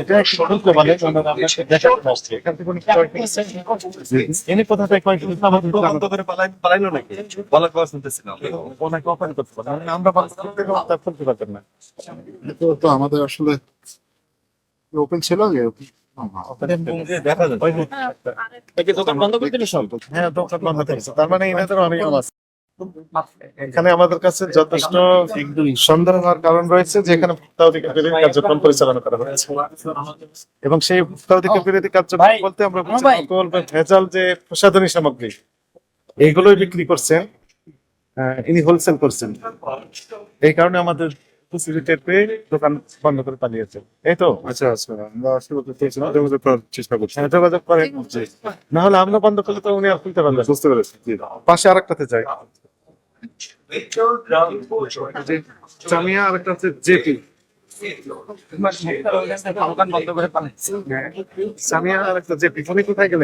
এটা বলে এনে কোথা থেকে কয়েক আমাদের বন্ধ করে পালাই পালাইলো নাকি? বলার কথা শুনতেছিলাম। ওনাকে ওপেন করতে পারেন মানে আমরা বন্ধ করতে তার পারবেন না। তো তো আমাদের আসলে ওপেন ছিল আগে। দেখা যায় দোকান বন্ধ করে দিলে সব হ্যাঁ দোকান বন্ধ থাকছে তার মানে এনাদের অনেক আছে এখানে আমাদের কাছে যথেষ্ট সন্দেহ হওয়ার কারণ রয়েছে যে এখানে ভোক্তা অধিকার বিরোধী কার্যক্রম পরিচালনা করা হয়েছে এবং সেই ভোক্তা অধিকার বিরোধী কার্যক্রম বলতে আমরা বা ভেজাল যে প্রসাধনী সামগ্রী এইগুলোই বিক্রি করছেন ইনি হোলসেল করছেন। এই কারণে আমাদের ফেসিলিটির দোকান বন্ধ করে পালিয়েছে। এই তো? আচ্ছা আচ্ছা আমরা চেষ্টা যোগাযোগ করার চেষ্টা করছি। হ্যাঁ, যোগাযোগ করে না হলে আমরা বন্ধ করলে তো উনি আর খুলতে পারবেন বুঝতে পেরেছি জি। পাশে আরেকটাতে যাই। জামিয়া আরেকটা হচ্ছে জেপি। পালাইছে জামিয়া আরেকটা জেপি। কোথায় গেল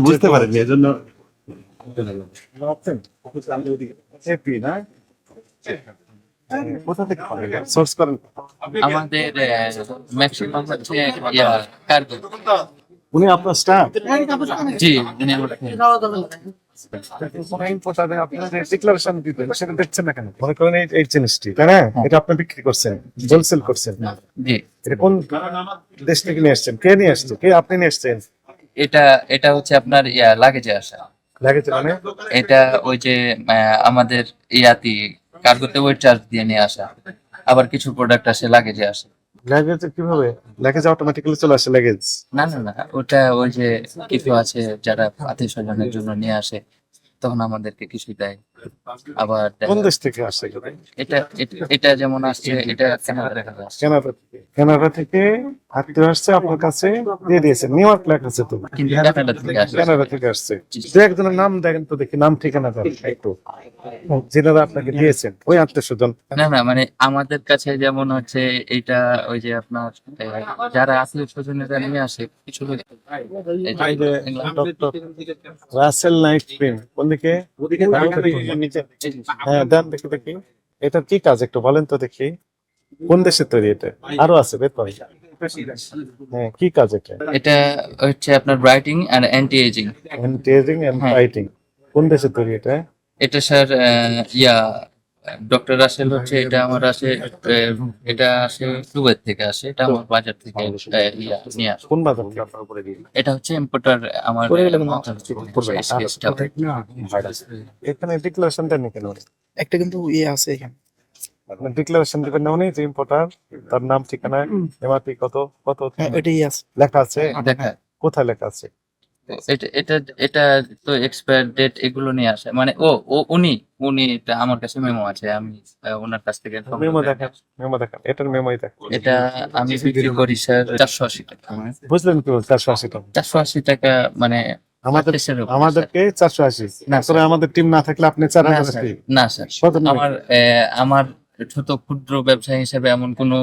বুঝতে পারেন এজন্য আমাদের ম্যাক্সিমাম হচ্ছে কার্গো উনি আপনার স্টাফ জি উনি ডিক্লারেশন দিতে সেটা দেখছেন না কেন মনে করেন এই- এই জিনিসটি তাই না? এটা আপনি বিক্রি করছেন হোলসেল করছেন। জি। এটা কোন দেশ থেকে নিয়ে আসছেন? কে নিয়ে আসছে? কে আপনি নিয়ে আসছেন? এটা এটা হচ্ছে আপনার ইয়া লাগেজে আসা। লাগেজে মানে? এটা ওই যে আমাদের ইয়াতি কার্গোতে ওয়েট চার্জ দিয়ে নিয়ে আসা। আবার কিছু প্রোডাক্ট আসে লাগেজে আসে। লাগেজ কীভাবে? লাগেজ অটোমেটিক্যালি চলে আসে লাগেজ না না না ওটা ওই যে কিছু আছে যারা আত্মীয় স্বজনের জন্য নিয়ে আসে তখন আমাদেরকে কিছু দেয় আবার কোন দেশ থেকে আসছে এটা? এটা- এটা যেমন আসছে এটা কানাডা থেকে কানাডা থেকে। কানাডা থেকে আত্মীয় আসছে আপনার কাছে দিয়ে দিয়েছেন নিউ ইয়র্ক লেখা আছে তো। কানাডা থেকে আসছে। দু একজনের নাম দেখেন তো দেখি নাম ঠিকানা দেন একটু। যেনারা আপনাকে দিয়েছেন ওই আত্মীয় স্বজন না না মানে আমাদের কাছে যেমন হচ্ছে এইটা ওই যে আপনার যারা আত্মীয় স্বজনেরা নিয়ে আসে কিছু রাসেল নাইট ক্রিম কোন দিকে? নিচে হ্যাঁ দেন দেখি দেখি। এটার কি কাজ একটু বলেন তো দেখি। কোন দেশের তৈরি এটা? আরও আছে করেন। হ্যাঁ কি কাজ এটা? এটা হচ্ছে আপনার brightening R anti ageing anti ageing and brightening কোন দেশের তৈরি এটা? এটা স্যার ইয়া ডক্টর রাসেল হচ্ছে এটা আমার আসে এটা আসে দুবাই থেকে আসে এটা আমার বাজার থেকে নিয়ে আসে। কোন বাজার এটা হচ্ছে ইম্পোর্টার আমার এখানে ডিক্লারেশন দেন কেন? একটা কিন্তু ইয়ে আছে এখানে। ডিক্লারেশন দিবেন না উনি যে ইম্পোর্টার তার নাম ঠিকানা এমআরপি কত কত? হ্যাঁ ওইটাই আছে। লেখা আছে? দেখা কোথায় লেখা আছে? এটা এটা এটা তো এক্সপায়ার ডেট এগুলো নিয়ে আসে। মানে ও ও উনি উনি এটা আমার কাছে মেমো আছে আমি ওনার কাছ থেকে মেমো দেখান মেমো দেখান এটার মেমোই দেখান। এটা আমি বিক্রি করি স্যার চারশো আশি টাকা। বুঝলেন কি চারশো আশি টাকা। চারশো আশি টাকা মানে আমাদের আমাদেরকে চারশো আশি। না, আমাদের টিম না থাকলে আপনি চার না, হাজার স্যার। না স্যার। আমার আমার ছোট ক্ষুদ্র ব্যবসায়ী হিসেবে এমন কোনো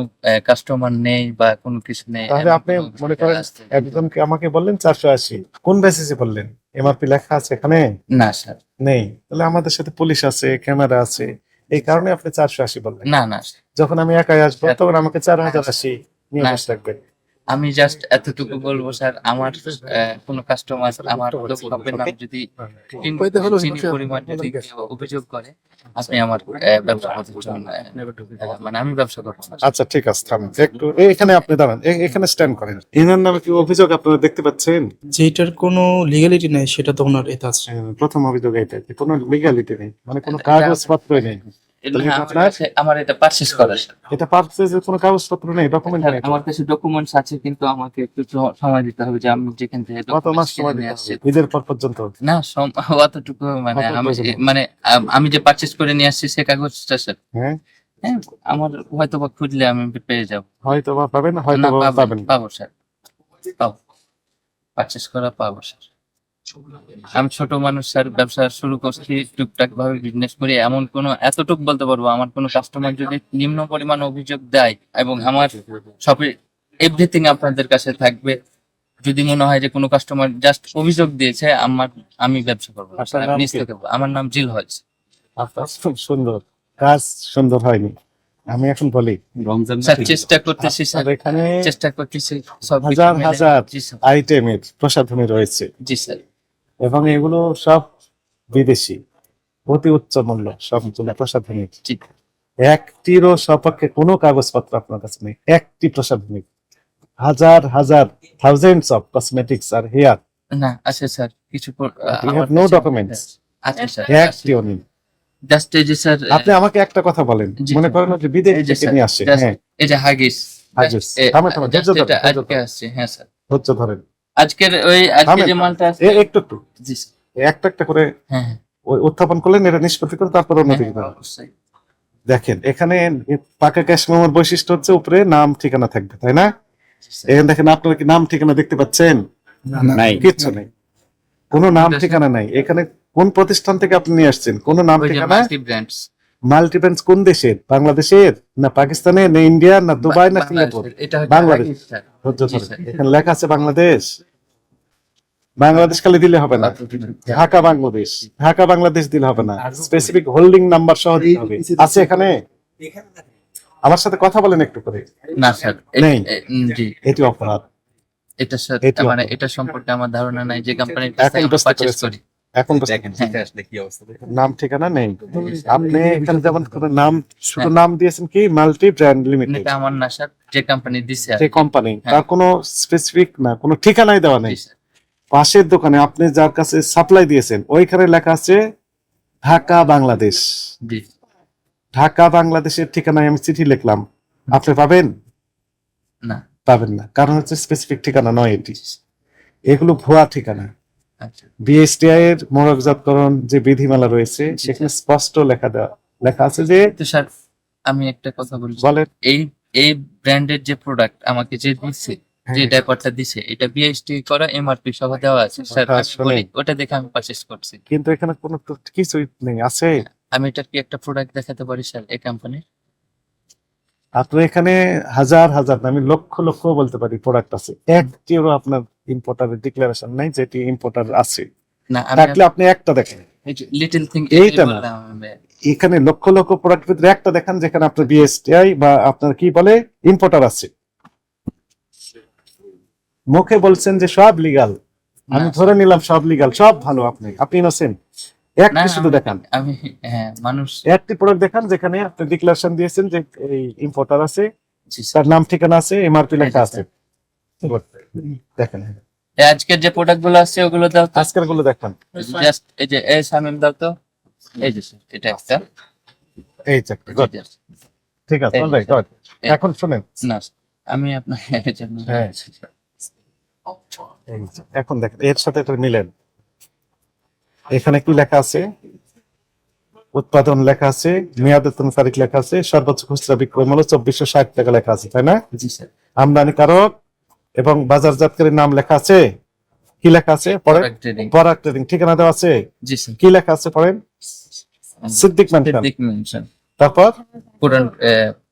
কাস্টমার নেই বা কোনো কিছু নেই তাহলে আপনি মনে করেন একজনকে আমাকে বললেন চারশো আশি। কোন বেসিসে বললেন? এমআরপি লেখা আছে এখানে? না স্যার। নেই। তাহলে আমাদের সাথে পুলিশ আছে ক্যামেরা আছে। এই কারণে আপনি চারশো আশি বললেন। না না যখন আমি একাই আসব তখন আমাকে চার হাজার আশি নিয়ে আসতে বসে রাখবেন আমি জাস্ট এতটুকু বলব স্যার আমার কোনো কাস্টমার আমার দোকানের নাম যদি হলো চিনি পরিমাণ যদি অভিযোগ করে আপনি আমার ব্যবসা করতে মানে আমি ব্যবসা করব আচ্ছা ঠিক আছে থামেন। একটু এখানে আপনি দাঁড়ান এখানে স্ট্যান্ড করেন। এনার নামে কি অভিযোগ আপনারা দেখতে পাচ্ছেন? যেটার কোনো লিগালিটি নেই সেটা তো ওনার এটা আছে। হ্যাঁ, প্রথম অভিযোগ এইটা যে কোনো লিগালিটি নেই মানে কোনো কাগজপত্রই নেই। এটা তাহলে আমার এটা পারচেজ এটা কোনো কাগজপত্র নেই ডকুমেন্ট নেই। আমার কাছে ডকুমেন্টস আছে কিন্তু আমাকে একটু সময় দিতে হবে যে আমি যেখান থেকে কত মাস সময় দিতে নিয়ে ঈদের পর পর্যন্ত? না অতটুকু মানে আমি মানে আমি যে পারচেজ করে নিয়ে আসছি সে কাগজটা স্যার হ্যাঁ? হ্যাঁ আমার হয়তো বা খুঁজলে আমি পেয়ে যাব। হয়তো বা পাবেন হয়তো পাবেন। পাবো স্যার পাবো। পারচেস করা পাবো স্যার আমি ছোট মানুষ স্যার ব্যবসা শুরু করছি টুকটাক ভাবে বিজনেস করি। এমন কোনো এতটুক বলতে পারব আমার কোনো কাস্টমার যদি নিম্ন পরিমাণ অভিযোগ দেয় এবং আমার সবই এভরিথিং আপনাদের কাছে থাকবে যদি মনে হয় যে কোনো কাস্টমার জাস্ট অভিযোগ দিয়েছে আমার আমি ব্যবসা করব। নিজ থেকে আমার নাম জিল হজ খুব সুন্দর কাজ সুন্দর হয়নি। আমি এখন বলি চেষ্টা করতেছি স্যার। এখানে চেষ্টা করতেছি হাজার হাজার আইটেমের প্রসাধনী রয়েছে। জি স্যার। এবং এগুলো সব বিদেশি অতি উচ্চ মূল্য সবগুলো প্রসাধনী একটিরও সপক্ষে কোনো কাগজপত্র আপনার কাছে নেই একটি প্রসাধনী হাজার হাজার থাউজেন্ডস অফ কসমেটিক্স আর হেয়ার না আছে স্যার কিছু have no কাছে- স্যার একটিও নেই। জাস্ট এই যে স্যার আপনি আমাকে একটা কথা বলেন মনে করেন যে বিদেশ থেকে নিয়ে আসে হ্যাঁ। এই যে হাগিস। হাগিস। থামেন, থামেন, ধৈর্য ধরেন, হ্যাঁ স্যার। ধৈর্য ধরেন। আজকের ওই আজকে যে মালটা আছে একটু একটু। জি একটা একটা করে হ্যাঁ হ্যাঁ, ওই উত্থাপন করলেন এটা নিষ্পত্তি করে তারপর অন্য দিকে হ্যাঁ অবশ্যই। দেখেন এখানে পাকা ক্যাশ মেমোর বৈশিষ্ট্য হচ্ছে উপরে নাম ঠিকানা থাকবে তাই না? এখানে দেখেন আপনারা কি নাম ঠিকানা দেখতে পাচ্ছেন? নাই। কিচ্ছু নেই। কোনো নাম ঠিকানা নাই। এখানে কোন প্রতিষ্ঠান থেকে আপনি নিয়ে আসছেন? কোন নাম ঠিকানা? Multi brands. মাল্টিপেন্স কোন দেশের? বাংলাদেশের? না পাকিস্তানের? না ইন্ডিয়া না দুবাই? না সিঙ্গাপুর? এটা বাংলাদেশ। ধৈর্য। স্যার। এখানে লেখা আছে বাংলাদেশ। বাংলাদেশ খালি দিলে হবে না। ঢাকা বাংলাদেশ। ঢাকা বাংলাদেশ দিলে হবে না। স্পেসিফিক হোল্ডিং নাম্বার সহ দিতে হবে। আছে এখানে? আমার সাথে কথা বলেন একটু করে। না স্যার। নেই। জি। এটি অপরাধ। এটা স্যার মানে এটা সম্পর্কে আমার ধারণা নাই যে বুঝতে পারচেজ। করি। এখন হ্যাঁ। নাম ঠিকানা নেই। আপনি এখানে যেমন নাম শুধু নাম দিয়েছেন কি? Multi brand limited. আমার না স্যার যে কোম্পানি দিছে যে কোম্পানি হ্যাঁ। তার কোনো স্পেসিফিক না কোনো ঠিকানাই দেওয়া নেই। পাশের দোকানে আপনি যার কাছে সাপ্লাই দিয়েছেন ওইখানে লেখা আছে ঢাকা বাংলাদেশ। ঢাকা বাংলাদেশের ঠিকানায় আমি চিঠি লিখলাম। আপনি পাবেন? না। পাবেন না। কারণ হচ্ছে স্পেসিফিক ঠিকানা নয় এটি। এগুলো ভুয়া ঠিকানা। বিএসটিআই এর মোড়কজাতকরণ যে বিধিমালা রয়েছে সেখানে স্পষ্ট লেখা দেওয়া লেখা আছে যে স্যার আমি একটা কথা বলছি বলেন। এই এই ব্র্যান্ডের যে প্রোডাক্ট আমাকে যে দিচ্ছে যে হ্যাঁ। দিছে এটা বিএসটি করা এমআরপি সহ দেওয়া আছে। স্যার হ্যাঁ, আমি ওটা দেখে আমি পারচেজ করছি। কিন্তু এখানে কোনো তো কিছুই নেই আছে? আমি এটার কি একটা প্রোডাক্ট দেখাতে পারি স্যার এই কোম্পানির আপনার এখানে হাজার হাজার আমি লক্ষ লক্ষ বলতে পারি প্রোডাক্ট আছে। একটিও আপনার ইম্পোর্টারের ডিক্লারেশন নাই যেটি ইম্পোর্টার আছে। না থাকলে আপনি একটা দেখেন। লিটল থিং এইটা না। এখানে লক্ষ লক্ষ প্রোডাক্ট ভিতরে একটা দেখান যেখানে আপনার বিএসটিআই বা আপনার কি বলে ইম্পোর্টার আছে। মুখে বলছেন যে সব লিগাল আমি ধরে নিলাম সব লিগাল সব ভালো আপনি আপনি ইনোসেন্ট একটি শুধু দেখান। আমি হ্যাঁ মানুষ। একটি প্রোডাক্ট দেখান যেখানে আপনি ডিক্লারেশন দিয়েছেন যে এই ইম্পোর্টার আছে তার নাম ঠিকানা আছে এমআরপি লেখা আছে। দেখেন আজকের যে প্রোডাক্টগুলো আছে ওগুলো দাও তো। আজকেরগুলো দেখান। জাস্ট এই যে এই সামিম দাও তো। এই যে এটা একটা। এই চাকরি। ঠিক আছে. এখন শুনেন। না আমি আপনার জন্য হ্যাঁ। এখন দেখেন এর সাথে এটা মিলেন। এখানে কি লেখা আছে? উৎপাদন লেখা আছে মেয়াদোত্তম তারিখ লেখা আছে সর্বোচ্চ খুচরা বিক্রয় মূল্য চব্বিশশো ষাট টাকা লেখা আছে তাই না? আমদানি কারক এবং বাজারজাতকারীর নাম লেখা আছে? কি লেখা আছে? পরে প্রোডাক্ট ট্রেডিং ঠিকানা দেওয়া আছে? জি স্যার। কি লেখা আছে পড়েন সিদ্দিক মেনশন সিদ্দিক মেনশন তারপর? পুরান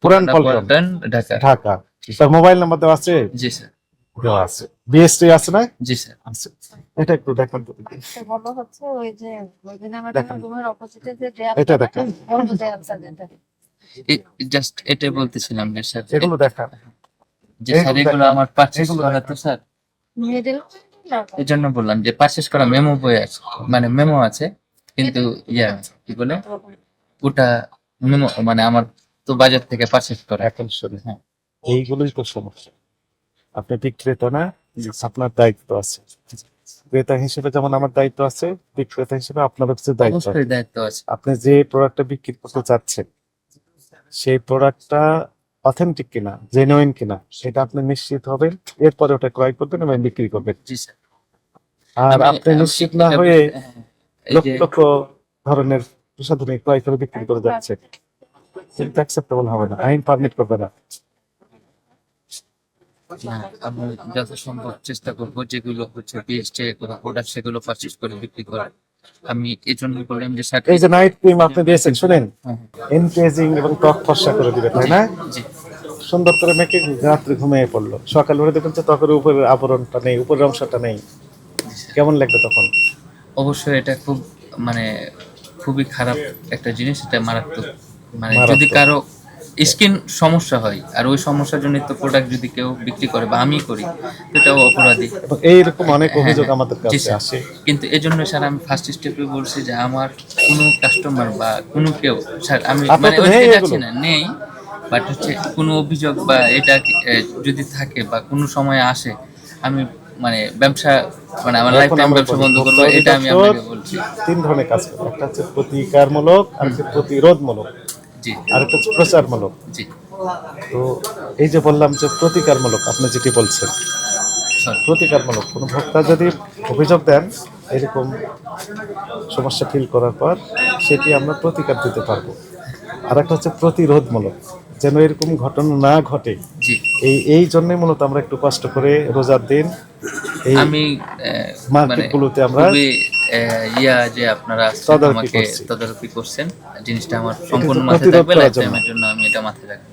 পুরান পল্টন। ঢাকা। ঢাকা। তার মোবাইল নাম্বার দেওয়া আছে? জি স্যার। দেওয়া আছে। বিএসটি আছে না? জি স্যার। আছে। এটা একটু দেখেন তো ভালো হচ্ছে ওই যে ওইখানে আমার দেখান। রুমের অপোজিটে যে এটা দেখেন। জাস্ট এটাই বলতেছিলাম স্যার এগুলো দেখান। যে স্যার এগুলো আমার পারচেজ করা তো স্যার। এই জন্য বললাম যে পারচেজ করা মেমো বই আছে মানে মেমো আছে কিন্তু ইয়া কি বলে? ওটা মেমো মানে আমার তো বাজার থেকে পারচেজ করা এখন শুনে। হ্যাঁ। এইগুলোই তো সমস্যা। আপনি বিক্রেতা না আপনার দায়িত্ব আছে। ক্রেতা হিসেবে যেমন আমার দায়িত্ব আছে বিক্রেতা হিসেবে আপনার হচ্ছে দায়িত্ব দায়িত্ব আছে। আপনি যে প্রোডাক্টটা বিক্রি করতে চাচ্ছেন সেই প্রোডাক্টটা অথেন্টিক কিনা জেনুইন কিনা সেটা আপনি নিশ্চিত হবেন। এরপরে ওটা ক্রয় করবেন এবং বিক্রি করবেন। জি স্যার। আর আপনি নিশ্চিত না হয়ে হ্যাঁ, লক্ষ লক্ষ ধরনের প্রসাধনী ক্রয় করে বিক্রি করে যাচ্ছে। সেটা অ্যাকসেপ্টেবল হবে না আইন পারমিট করবে না। না আমি যথাসম্ভব চেষ্টা করব যেগুলো হচ্ছে বিএসটে কোনো প্রোডাক্ট সেগুলো পারচেজ করে বিক্রি করার। আমি এই জন্য বললাম যে এই যে নাইট ক্রিম আপনি দিয়েছেন শুনেন। হ্যাঁ, এনকেজিং এবং ত্বক ফর্সা করে দিবে তাই না? সুন্দর করে মেখে রাত্রে ঘুমিয়ে পড়ল? সকাল উঠে দেখবেন যে ত্বকের উপরের আবরণটা নেই উপরের অংশটা নেই। কেমন লাগবে তখন? অবশ্যই এটা খুব মানে খুবই খারাপ একটা জিনিস এটা মারাত্মক। মানে যদি কারও স্কিন সমস্যা হয় আর ওই সমস্যার জন্য তো প্রোডাক্ট যদি কেউ বিক্রি করে বা আমি করি সেটাও অপরাধী। এবং এইরকম অনেক অভিযোগ হ্যাঁ, আমাদের কাছে। আসে। কিন্তু এজন্য স্যার আমি ফার্স্ট স্টেপে বলছি যে আমার কোনো কাস্টমার বা কোনো কেউ স্যার আমি মানে যাচ্ছি না নেই। বাট হচ্ছে কোনো অভিযোগ বা এটা যদি থাকে বা কোনো সময় আসে আমি মানে ব্যবসা মানে আমার লাইফ টাইম ব্যবসা বন্ধ করব এটা আমি আপনাকে বলছি। তিন ধরনের কাজ করে। একটা হচ্ছে প্রতিকারমূলক আর হচ্ছে প্রতিরোধমূলক জি। আর একটা হচ্ছে প্রচারমূলক। জি। তো এই যে বললাম যে প্রতিকারমূলক আপনি যেটি বলছেন প্রতিকারমূলক কোনো ভোক্তা যদি অভিযোগ দেন এরকম সমস্যা ফিল করার পর সেটি আমরা প্রতিকার দিতে পারব। আর একটা হচ্ছে প্রতিরোধমূলক। যেন এরকম ঘটনা না ঘটে। এই এই জন্যই মূলত আমরা একটু কষ্ট করে রোজার দিন এই আমি মানে মার্কেটগুলোতে আমরা ইয়া যে আপনারা আমাকে তদারকি করছেন জিনিসটা আমার সম্পূর্ণ মাথায় থাকবে করার লাইফ জন্য। আমি এটা মাথায় রাখব।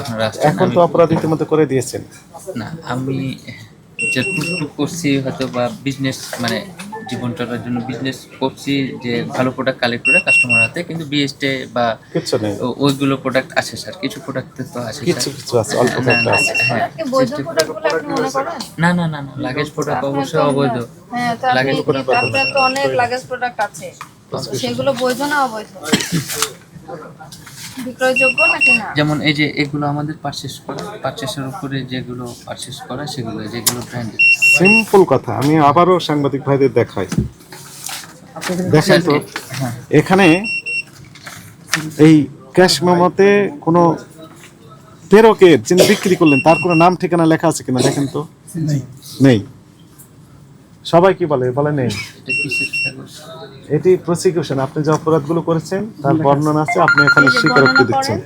আপনারা এখন তো অপরাধ ইতিমধ্যে করে দিয়েছেন। না আমি যে টুকটুক করছি হয়তো বা বিজনেস মানে জীবন চলার জন্য বিজনেস করছি যে ভালো প্রোডাক্ট কালেক্ট করে কাস্টমার হাতে কিন্তু বিএসটে বা ওইগুলো প্রোডাক্ট আছে স্যার কিছু প্রোডাক্ট তো আছে কিছু কিছু আছে অল্প আছে। হ্যাঁ বৈধ প্রোডাক্ট বলে আপনি মনে করেন? না না না না লাগেজ প্রোডাক্ট অবশ্যই অবৈধ। হ্যাঁ তো লাগেজ কি- আপনার তো অনেক লাগেজ প্রোডাক্ট আছে। সেগুলো বৈধ না অবৈধ? বিক্রয়যোগ্য নাকি না? যেমন এই যে এগুলো আমাদের পারচেস করা পারচেসের উপরে যেগুলো পারচেস করা সেগুলো যেগুলো ব্র্যান্ডেড সিম্পল কথা আমি আবারও সাংবাদিক ভাইদের দেখাই। দেখেন তো হ্যাঁ। এখানে এই ক্যাশ মেমোতে কোনো প্রেরকের যিনি বিক্রি করলেন তার কোনো নাম ঠিকানা লেখা আছে কিনা দেখেন তো? নেই। সবাই কি বলে? বলে নেই। এটা প্রসিকিউশন আপনি যে অপরাধগুলো করেছেন তার বর্ণনা আছে আপনি এখানে স্বীকারোক্তি দিচ্ছেন।